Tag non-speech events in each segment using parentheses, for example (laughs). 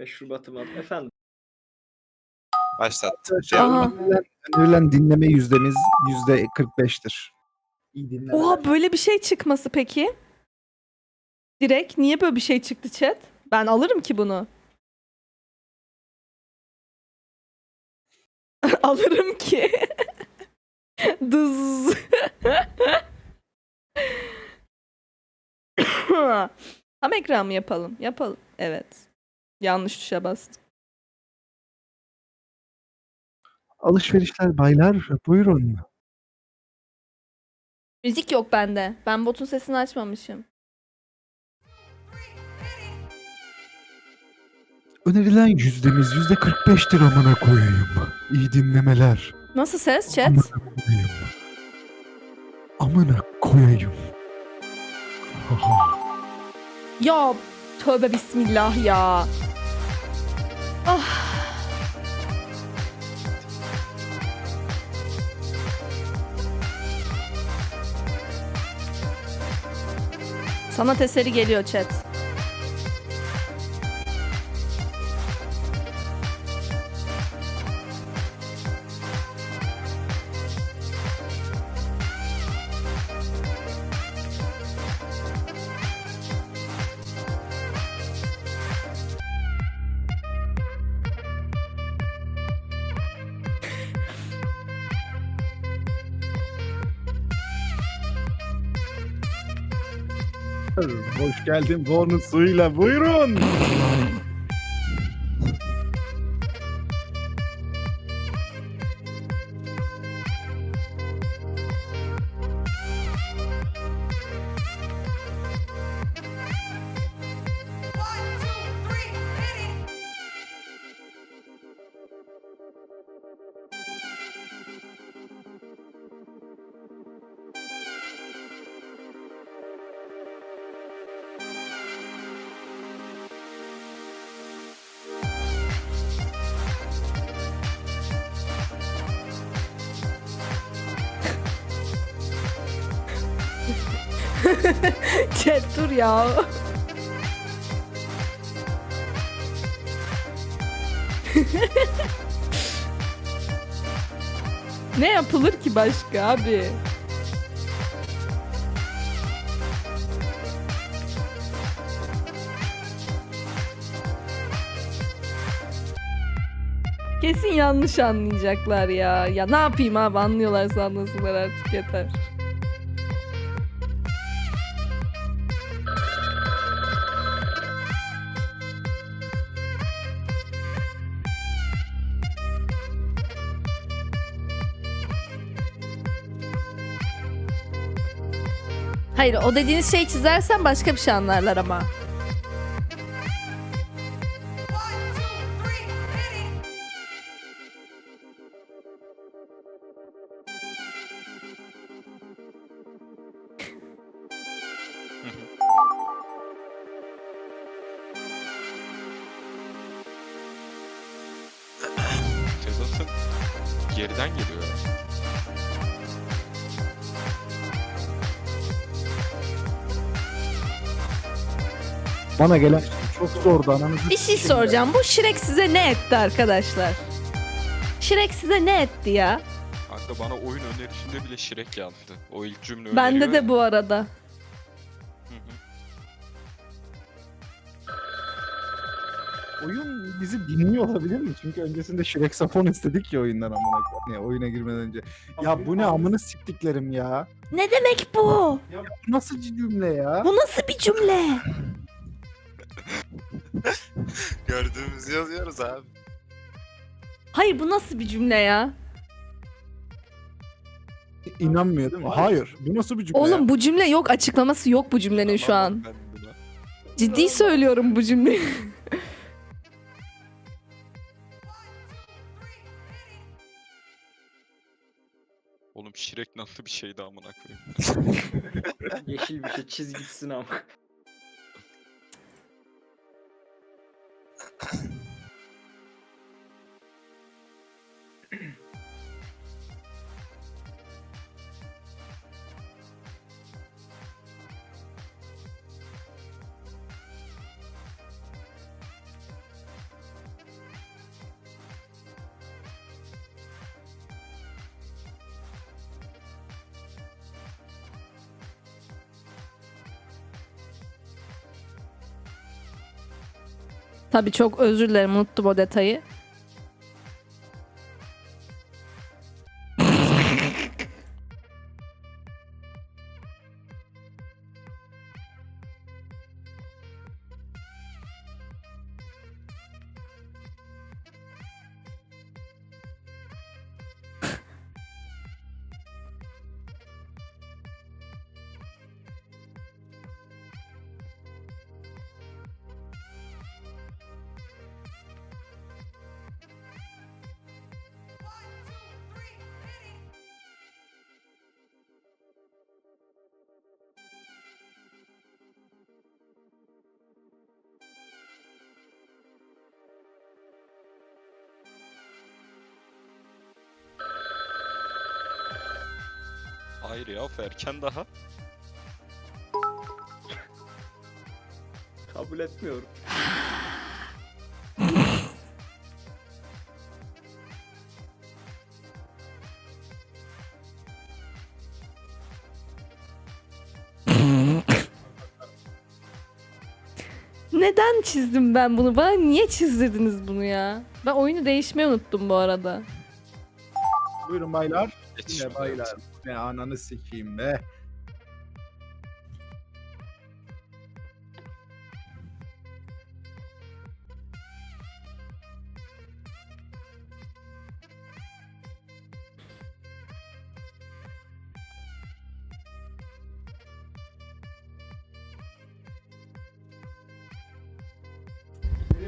Meşrubatım adı. Efendim. Başlat. Aha. Önerilen dinleme yüzdemiz yüzde 45'tir. İyi dinleme. Oha böyle bir şey çıkması peki? Direkt niye böyle bir şey çıktı chat? Ben alırım ki bunu. (laughs) alırım ki. (laughs) Dız. (laughs) Tam ekran mı yapalım? Yapalım. Evet. Yanlış tuşa bastım. Alışverişler baylar buyurun. Müzik yok bende. Ben botun sesini açmamışım. Önerilen yüzdemiz yüzde 45'tir amına koyayım. İyi dinlemeler. Nasıl ses chat? Amına koyayım. Amına koyayım. Ya tövbe bismillah ya. Ah. Sanat eseri geliyor chat. Hoş geldin bonusuyla buyurun. (laughs) Chat dur ya. (laughs) ne yapılır ki başka abi? Kesin yanlış anlayacaklar ya. Ya ne yapayım abi anlıyorlarsa anlasınlar artık yeter. Hayır o dediğiniz şeyi çizersen başka bir şey anlarlar ama. Sedat'ın geriden geliyor. Bana gelen çok zordu ananızı. Bir şey soracağım. Bu Shrek size ne etti arkadaşlar? Shrek size ne etti ya? Kanka bana oyun önerisinde bile Shrek yaptı. O ilk cümle Bende öneriyor de ya. bu arada. Hı hı. Oyun bizi dinliyor olabilir mi? Çünkü öncesinde Shrek Safon istedik ya oyundan amına koyayım. Ya oyuna girmeden önce. Ya bu ne amını siktiklerim ya. Ne demek bu? Bu nasıl cümle ya? Bu nasıl bir cümle? (laughs) (laughs) Gördüğümüzü yazıyoruz abi. Hayır bu nasıl bir cümle ya? İnanmıyor değil mi? Hayır. Bu nasıl bir cümle Oğlum ya? bu cümle yok açıklaması yok bu cümlenin şu an. Anlamadım ben buna. Ciddi söylüyorum bu cümleyi. (laughs) Oğlum Shrek nasıl bir şeydi amına koyayım. Yeşil bir şey çiz gitsin ama. Tabii çok özür dilerim unuttum o detayı. Hayır ya of erken daha. Kabul etmiyorum. Neden çizdim ben bunu? Bana niye çizdirdiniz bunu ya? Ben oyunu değişmeyi unuttum bu arada. Buyurun baylar. Yine şimdi, baylar. Ne ananı sikeyim be.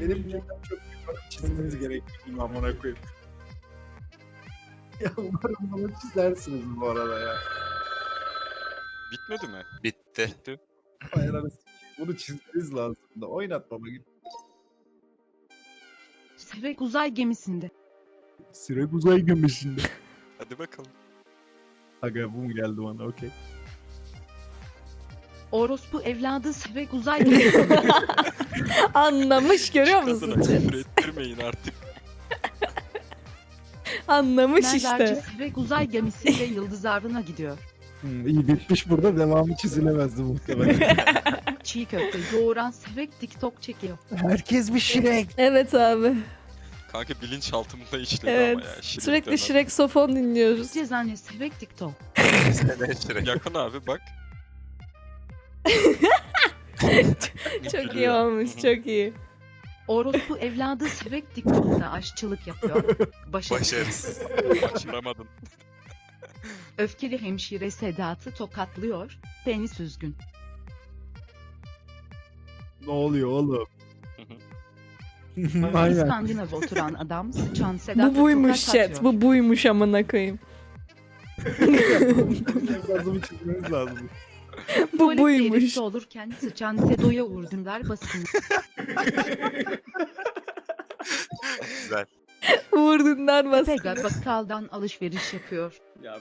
Benim çok yukarı çizmeniz gerektiğini amına koyayım. Ya umarım bunu çizersiniz bu arada ya. Bitmedi mi? Bitti. Bitti. Hayır sikeyim. Bunu çizmeniz lazım da. Oynat baba git. Sevek uzay gemisinde. Sirek uzay gemisinde. Hadi bakalım. Aga bu mu geldi bana okey. Orospu evladı Sevek uzay (laughs) gemisinde. (laughs) Anlamış görüyor Şu musun? kadına küfür ettirmeyin artık. Anlamış işte. Sevek uzay gemisiyle yıldız avına gidiyor. Hmm, iyi bitmiş burada devamı çizilemezdi muhtemelen. (laughs) Çiğ köfte yoğuran Sevek TikTok çekiyor. Herkes bir şirek. Evet abi. Kanka bilinçaltımda işledi Evet. ama ya. Şirin Sürekli dönem. Shrek Sofon dinliyoruz. Cezane Sevek TikTok. Sene Şirek. (laughs) Yakın abi bak. (laughs) Çok iyi Gülüyor. olmuş, çok iyi. Orospu evladı Sevek TikTok'ta aşçılık yapıyor. Başarısız. Açılamadın. (laughs) Öfkeli hemşire Sedat'ı tokatlıyor. Penis üzgün. Ne oluyor oğlum? Aynen. İskandinav oturan adam sıçan Sedat'a Bu buymuş tokat chat. atıyor. Bu buymuş amına koyayım. (laughs) Yazımı çizmeniz lazım. (laughs) Bu Tuvalette buymuş. erikte olurken sıçan Sedo'ya vurdumlar basın. Güzel. Vurdunlar baskın. Pega bakkaldan alışveriş yapıyor. Ya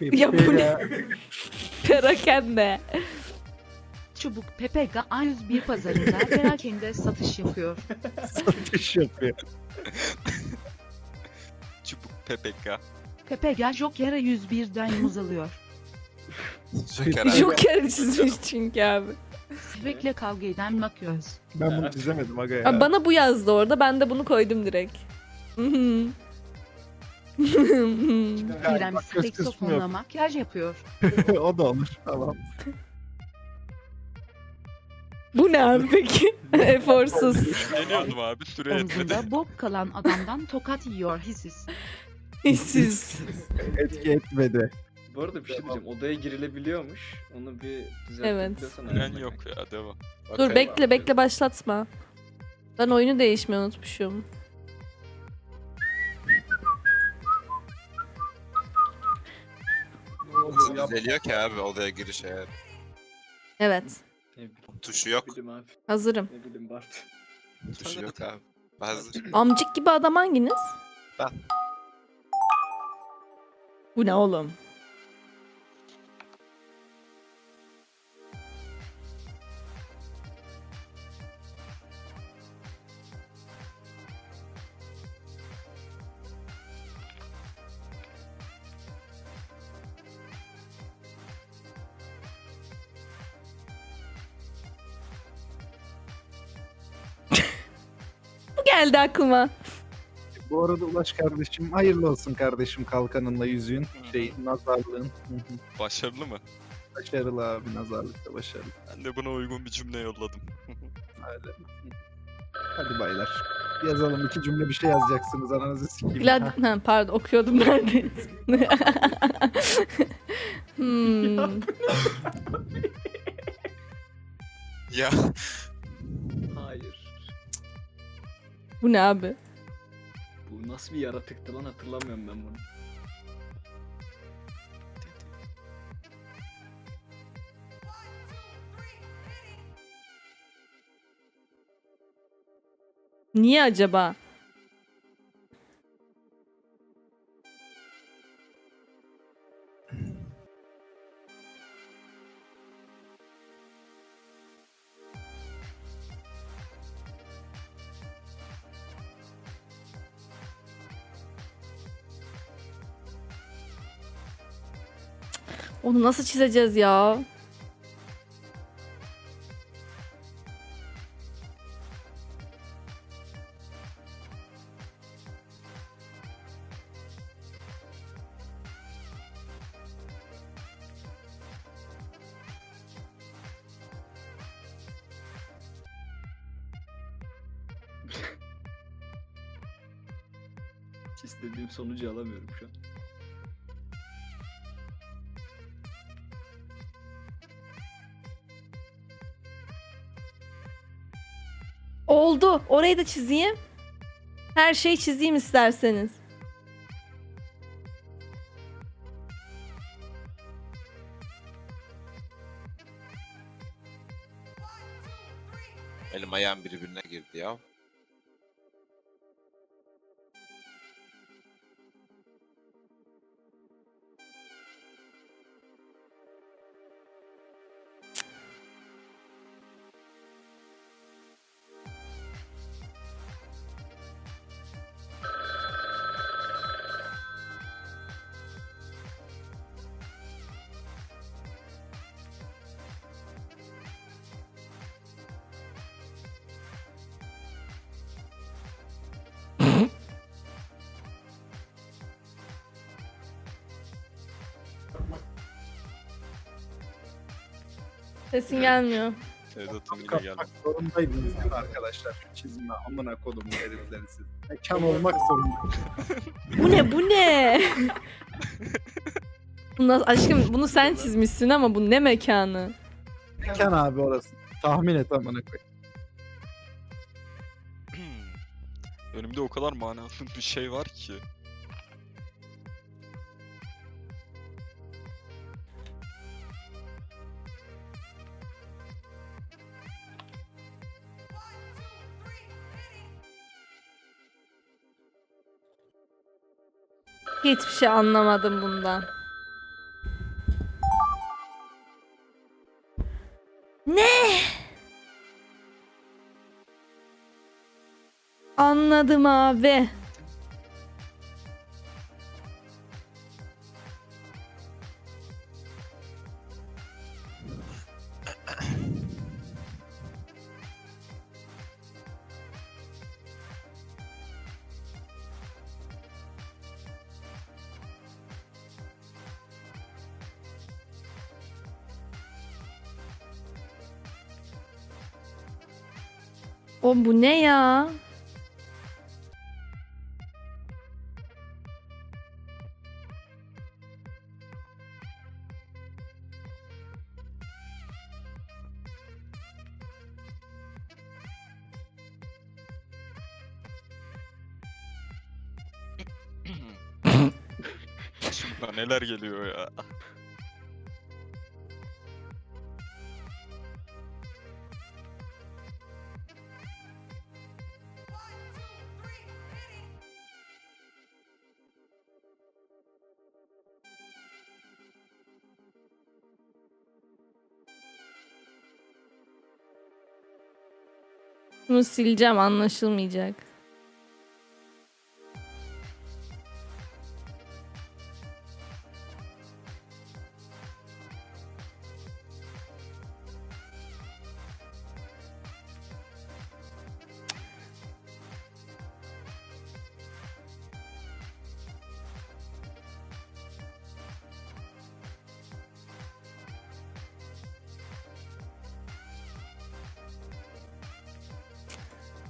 Ya bu ne? Perakende. Çubuk Pepega A101 pazarında perakende satış yapıyor. (laughs) Satış yapıyor. Çubuk PPK. Pepega Joker'a 101'den muz alıyor. Joker abi. Joker çizmiş çünkü abi. Sevekle kavga eden makyöz. Ben bunu çizemedim aga ya. Abi Bana bu yazdı orada. Ben de bunu koydum direkt. İrem bak, göz kısmı seksofonla yok. makyaj yapıyor. (laughs) o da olur. Tamam. bu ne abi peki? (laughs) Eforsuz. Deniyordum abi süre etmedi. Omzunda bok kalan adamdan tokat yiyor hissiz. İşsiz. Etki etmedi. Bu arada bir şey diyeceğim. Odaya girilebiliyormuş. Onu bir Evet. düzeltebiliyorsan. Fren yok ya devam. Dur bekle bekle başlatma. Ben oyunu değişmeyi unutmuşum. Düzeliyor ki abi odaya giriş eğer. Evet. Ne bileyim, Tuşu yok. ne bileyim abi. Hazırım. Ne bileyim Bart. Tuşu yok abi. Hazır. Amcık gibi adam hanginiz? Ben. Bu ne oğlum? Geldi aklıma. Bu arada Ulaş kardeşim hayırlı olsun kardeşim kalkanınla yüzüğün. Şey nazarlığın. Başarılı mı? başarılı abi nazarlıkta başarılı. Ben de buna uygun bir cümle yolladım. Öyle. Hadi baylar. Yazalım iki cümle bir şey yazacaksınız ananızı sikeyim. Glad Ha, ha, pardon okuyordum ben de. (laughs) hmm. Ya Bu ne abi? Bu nasıl bir yaratıktı lan hatırlamıyorum ben bunu. Niye acaba? Onu nasıl çizeceğiz ya? İstediğim sonucu alamıyorum şu an. Oldu. Orayı da çizeyim. Her şeyi çizeyim isterseniz. Sesin gelmiyor. Sedat'ın yine Yapmak geldi. zorundaydınız değil mi arkadaşlar? Şu çizime amına kodumun herifleri siz. Mekan olmak zorunda. Bu ne bu ne? Bunlar, aşkım bunu sen çizmişsin ama bu ne mekanı? Mekan abi orası. Tahmin et amına koy. Önümde o kadar manalı bir şey var ki. Hiçbir şey anlamadım bundan. Ne? Anladım abi. Bu ne ya? Neler geliyor ya. Bunu sileceğim anlaşılmayacak.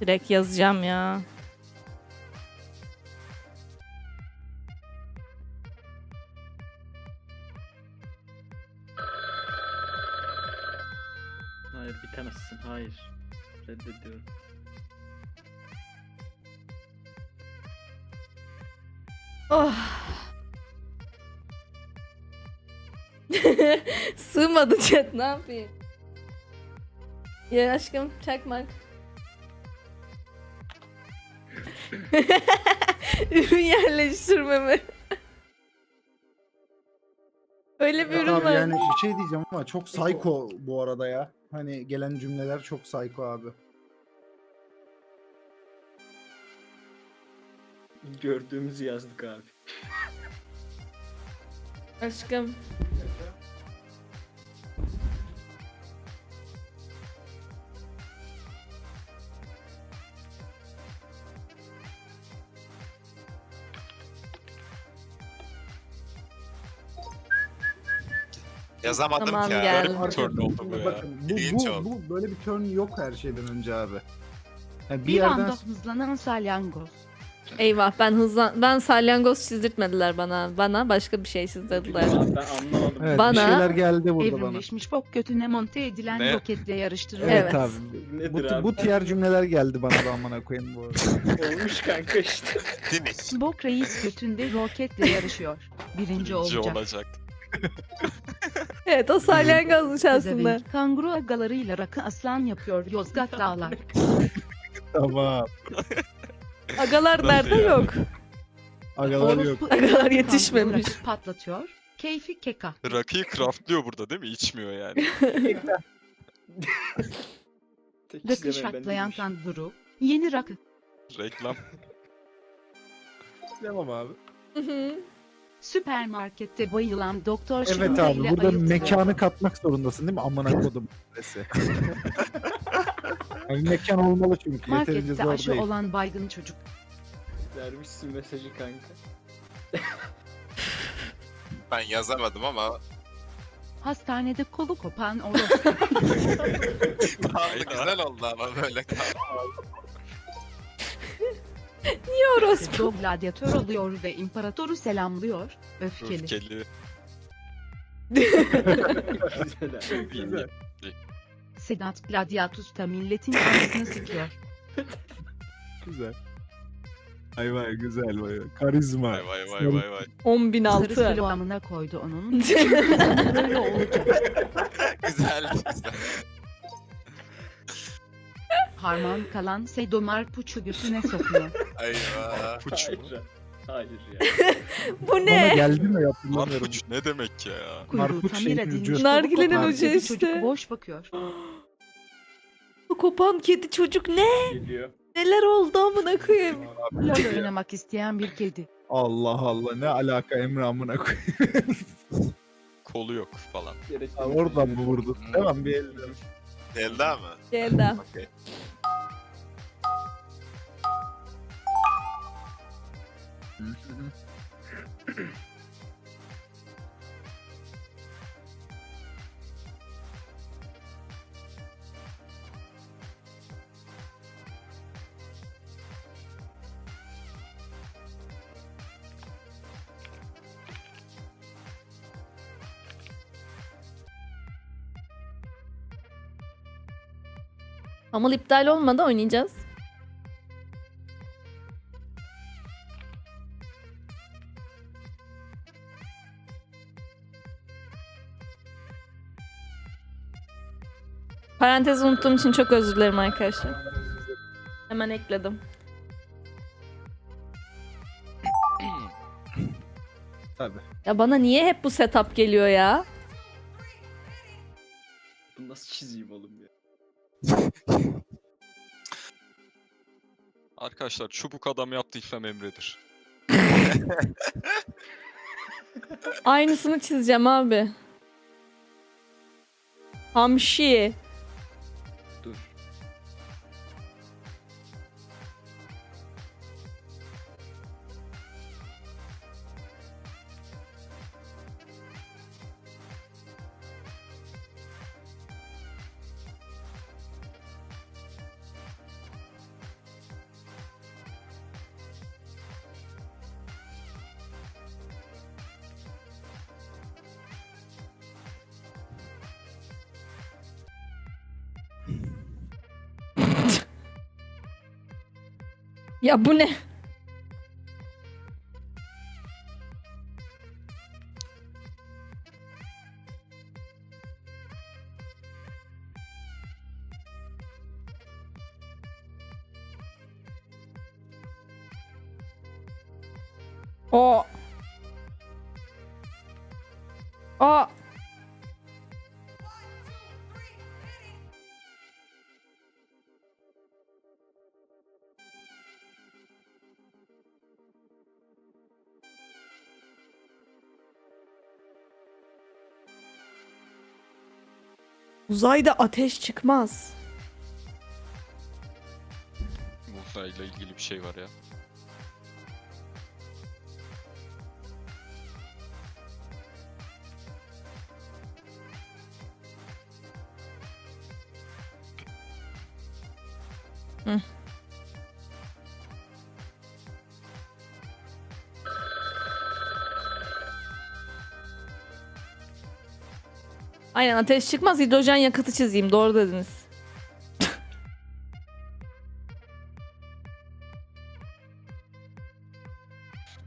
Direkt yazacağım ya. Hayır bitemezsin. Hayır. Reddediyorum. Oh. (laughs) Sığmadı chat ne yapayım? Ya aşkım çakmak. (laughs) ürün yerleştirmeme. Öyle bir ürün abi var. yani bir şey diyeceğim ama çok psycho bu arada ya. Hani gelen cümleler çok psycho abi. Gördüğümüzü yazdık abi. Aşkım. Yazamadım Tamam, ki ya. gel. Garip bir turn oldu bu ya. Bakın bu, İlginç bu, oldu. bu böyle bir turn yok her şeyden önce abi. Yani bir, Bir yerden anda hızlanan salyangoz. Eyvah ben hızlan ben salyangoz çizdirtmediler bana. Bana başka bir şey çizdirdiler. Ben anlamadım. evet, Bana- bir şeyler geldi burada bana. Evrimleşmiş bok götüne monte edilen Ne? roketle yarıştırılıyor. Evet, Evet. abi. Nedir Bu, abi? bu diğer cümleler geldi bana da amına koyayım bu arada. (laughs) Olmuş kanka işte. Diniz. Bok reis götünde roketle yarışıyor. Birinci Birinci olacak. olacak. (laughs) Evet o salyangozmuş aslında. Pezevenk Kanguru agalarıyla rakı aslan yapıyor Yozgat dağlar. tamam. Agalar nerede yani? yok. Agalar yok. Orospu Agalar yetişmemiş. rakı patlatıyor. Keyfi keka. Rakıyı craftlıyor burada değil mi? İçmiyor yani. (laughs) Tek Rakı izlemeyen ben şaklayan değilmiş. kanguru. Yeni rakı. Reklam. Tamam abi. Hı hı. Süpermarkette bayılan doktor Evet abi ile burada ayıltıyor. mekanı katmak zorundasın değil mi? Amına (laughs) kodum adresi. yani mekan olmalı çünkü yeterince Markette zor aşı değil. olan baygın çocuk. Vermişsin mesajı kanka. (laughs) Ben yazamadım ama Hastanede kolu kopan (laughs) orospu. pahalı güzel oldu ama böyle (laughs) kaldı. Orospu. gladyatör oluyor ve imparatoru selamlıyor. Öfkeli. Öfkeli. Güzel abi. Güzel. Sedat Gladiatus'ta milletin anasını sikiyor. Güzel. Ay vay güzel vay. Karizma. Vay vay vay vay vay. 10.006. Sarı silo amına koydu onun. (laughs) Böyle olacak. (laughs) Güzel güzel. Harman kalan Sedomar puçu götüne sokuyor. (laughs) Eyvah. Puç mu? Hayır. Ya. (laughs) Bu Bana ne? geldi mi hatırlamıyorum. Marpuç ne demek ya? Kuyruğu Marpuç tamir şeyin ucu. kolu Nargilenin ucu işte. Çocuk boş bakıyor. Bu kopan kedi çocuk ne? Geliyor. Neler oldu amına koyayım? LOL oynamak isteyen bir kedi. Allah Allah ne alaka Emre amına koyayım. (laughs) Kolu yok falan. Gerekli Oradan mı vurdun? Tamam bir elde. Elda mı? Geldi. Okey. Hamal iptal olmadı oynayacağız. Parantez unuttuğum için çok özür dilerim arkadaşlar. Hemen ekledim. Tabii. Ya bana niye hep bu setup geliyor ya? Bunu nasıl çizeyim oğlum ya? Arkadaşlar çubuk adam yaptıysam Emre'dir. Aynısını çizeceğim abi. Hamşi. Ya bu ne? Uzayda ateş çıkmaz. Uzayla ilgili bir şey var ya. Aynen ateş çıkmaz hidrojen yakıtı çizeyim doğru dediniz. (laughs)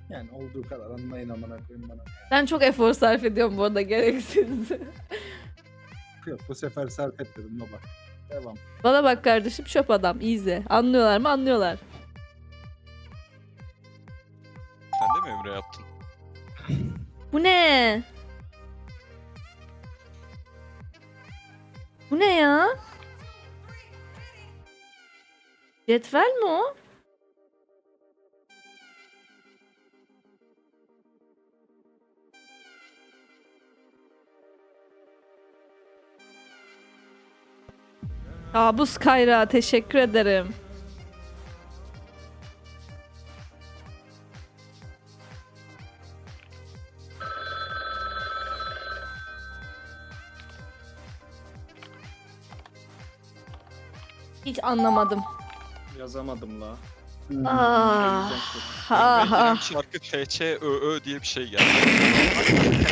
Yani olduğu kadar anlayın amına koyayım bana. Ben çok efor sarf ediyorum bu arada gereksiz. (laughs) Yok bu sefer sarf et dedim baba. Devam. Bana bak kardeşim şop adam easy. Anlıyorlar mı anlıyorlar. Sen de mi Emre yaptın? Bu ne? Bu ne ya? Cetvel mi o? Kabus Kayra teşekkür ederim. Anlamadım. Yazamadım la. Ah, ah, Emre'nin ah. şarkı TÇÖÖ diye bir şey geldi.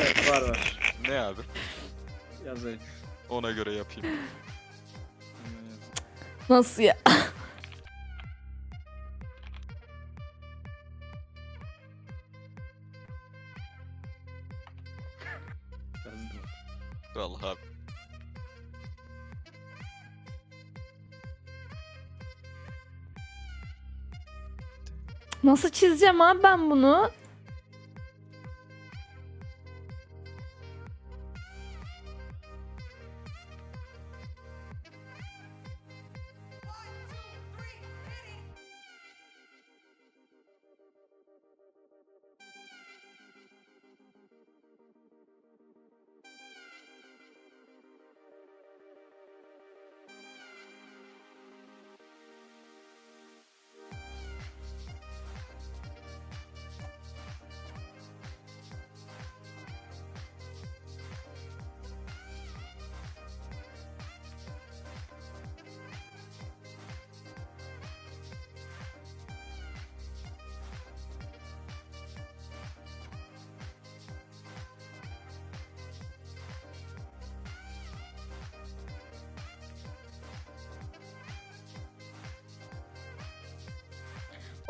Evet var var. ne abi? Yazayım. Ona göre yapayım. Hemen yazayım. Nasıl ya? Nasıl çizeceğim abi ben bunu?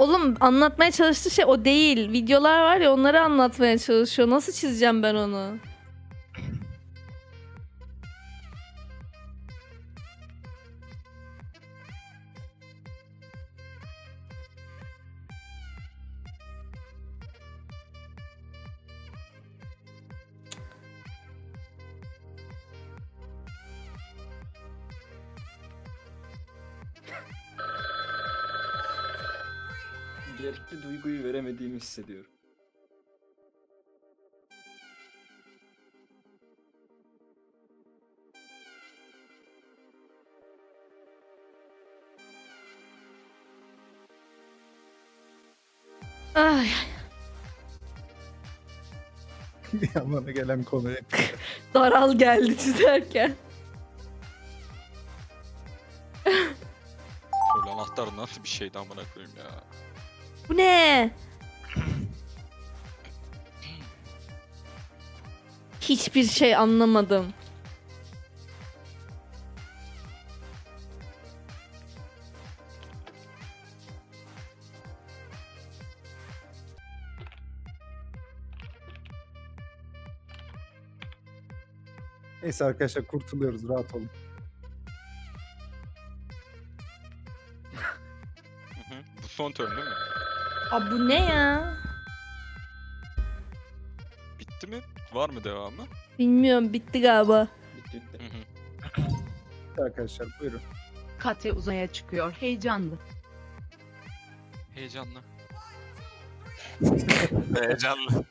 Oğlum anlatmaya çalıştığı şey o değil. Videolar var ya onları anlatmaya çalışıyor. Nasıl çizeceğim ben onu? Gerekli duyguyu veremediğimi hissediyorum. Ay, (laughs) Bana gelen konuya. (laughs) daral geldi çizerken. Böyle anahtar nasıl bir şeydi amına koyayım ya. Bu ne? Hiçbir şey anlamadım. Neyse arkadaşlar kurtuluyoruz rahat olun. Bu son turn değil mi? Aa bu ne ya? Bitti mi? Var mı devamı? Bilmiyorum bitti galiba. Bitti bitti. Hı hı. Arkadaşlar buyurun. Kate uzaya çıkıyor heyecanlı. Heyecanlı. (laughs) Heyecanlı.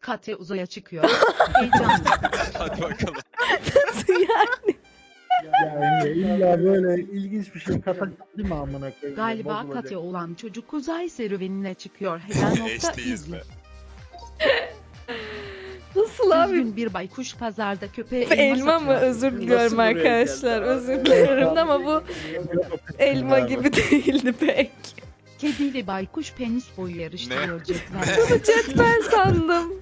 Kate uzaya çıkıyor heyecanlı. (laughs) Hadi bakalım. Nasıl yani? Yani (laughs) illa böyle ilginç bir şey katak değil mi amına koyayım? Galiba Bozulacak. Kate olan çocuk uzay serüvenine çıkıyor. Hemen nokta HD'yiz izle. be. (laughs) Nasıl abi? Üzgün bir baykuş pazarda köpeğe Elma mı? satıyor. Özür diliyorum arkadaşlar. abi? Özür diliyorum ama bu (laughs) elma gibi değildi pek. Kediyle baykuş penis boyu yarıştırıyor cetvel. Cetvel sandım.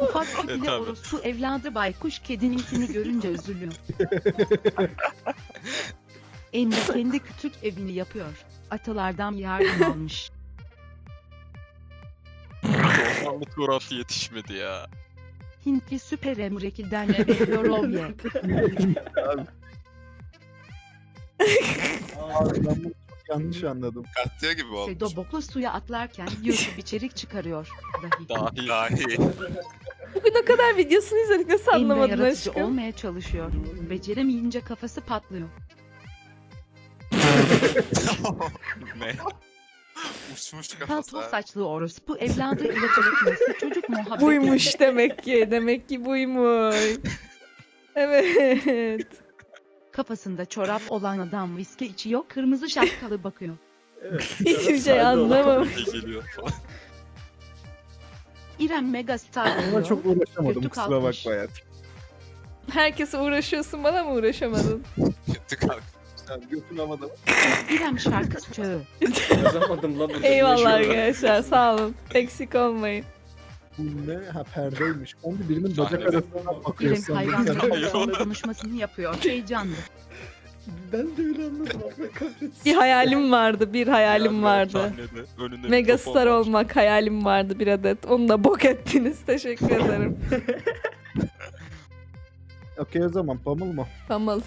Ufak E, kedili tabii. orospu evladı baykuş kedininkini görünce üzülüyor. (laughs) Emre kendi küçük evini yapıyor. Atalardan yardım almış. Osmanlı coğrafya yetişmedi ya. Hintli süper Emre'kiden Yorovye. (laughs) Abi ben çok yanlış anladım. Katya gibi olmuş. Sedo boklu suya atlarken YouTube içerik çıkarıyor. Dahi. Dahi. Dahi. (laughs) Bugün o kadar videosunu izledik nasıl Emre anlamadın yaratıcı aşkım? olmaya çalışıyor. Beceremeyince kafası patlıyor. (laughs) ne? Uçmuş Palto kafası. saçlı orospu evladı ile tanıtması çocuk muhabbeti. Buymuş demek ki. Demek ki buymuş. (laughs) Evet. Kafasında çorap olan adam viski içiyor, kırmızı şapkalı bakıyor. (laughs) Hiçbir şey anlamam. İrem Megastar Ona çok uğraşamadım Kötü kusura kalkmış. bakma ya. Herkese uğraşıyorsun bana mı uğraşamadın? Gitti kalk. Sen götün havada. İrem şarkı çöğü. Yazamadım la burada. Eyvallah arkadaşlar sağ olun. Eksik olmayın. Bu ne? Ha perdeymiş. Onu da birinin bacak arasından bakıyor İrem sandım. hayvanla (laughs) konuşmasını yapıyor. Heyecanlı. Ben de öyle anladım. Allah kahretsin. Bir hayalim vardı, bir hayalim vardı. sahnede önünde Megastar var. olmak hayalim vardı bir adet. Onu da bok ettiniz. Teşekkür ederim. (laughs) Okey o zaman pamul mu? Pamul.